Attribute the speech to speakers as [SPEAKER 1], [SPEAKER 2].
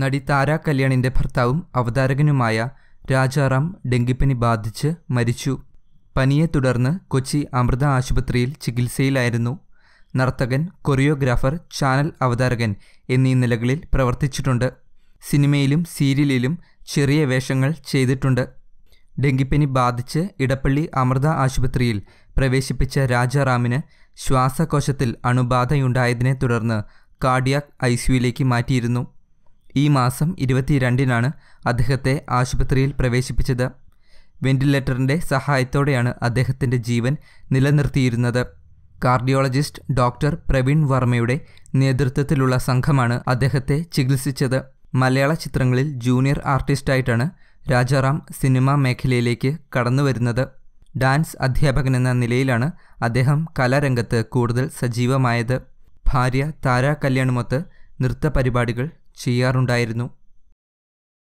[SPEAKER 1] നടി താര കല്യാണിന്റെ ഭർത്താവും അവതാരകനുമായ രാജാറാം ഡെങ്കിപ്പനി ബാധിച്ച് മരിച്ചു. പനിയെ തുടർന്ന് കൊച്ചി അമൃത ആശുപത്രിയിൽ ചികിത്സയിലായിരുന്നു. നർത്തകൻ കൊറിയോഗ്രാഫർ ചാനൽ അവതാരകൻ എന്നീ നിലകളിൽ പ്രവർത്തിച്ചിട്ടുണ്ട്. സിനിമയിലും സീരിയലിലും ചെറിയ വേഷങ്ങൾ ചെയ്തിട്ടുണ്ട്. ഡെങ്കിപ്പനി ബാധിച്ച് ഇടപ്പള്ളി അമൃത ആശുപത്രിയിൽ പ്രവേശിപ്പിച്ച രാജാറാമിന് ശ്വാസകോശത്തിൽ അണുബാധയുണ്ടായതിനെ തുടർന്ന് കാർഡിയാക് ഐ സിയുയിലേക്ക് മാറ്റിയിരുന്നു. ഈ മാസം ഇരുപത്തിരണ്ടിനാണ് അദ്ദേഹത്തെ ആശുപത്രിയിൽ പ്രവേശിപ്പിച്ചത്. വെന്റിലേറ്ററിന്റെ സഹായത്തോടെയാണ് അദ്ദേഹത്തിന്റെ ജീവൻ നിലനിർത്തിയിരുന്നത്. കാർഡിയോളജിസ്റ്റ് ഡോക്ടർ പ്രവീൺ വർമ്മയുടെ നേതൃത്വത്തിലുള്ള സംഘമാണ് അദ്ദേഹത്തെ ചികിത്സിച്ചത്. മലയാള ചിത്രങ്ങളിൽ ജൂനിയർ ആർട്ടിസ്റ്റായിട്ടാണ് രാജാറാം സിനിമാ മേഖലയിലേക്ക് കടന്നു വരുന്നത് ഡാൻസ് അധ്യാപകൻ എന്ന നിലയിലാണ് അദ്ദേഹം കലാരംഗത്ത് കൂടുതൽ സജീവമായത്. ഭാര്യ താര കല്യാണമൊത്ത് നൃത്ത പരിപാടികൾ ചെയ്യാറുണ്ടായിരുന്നു.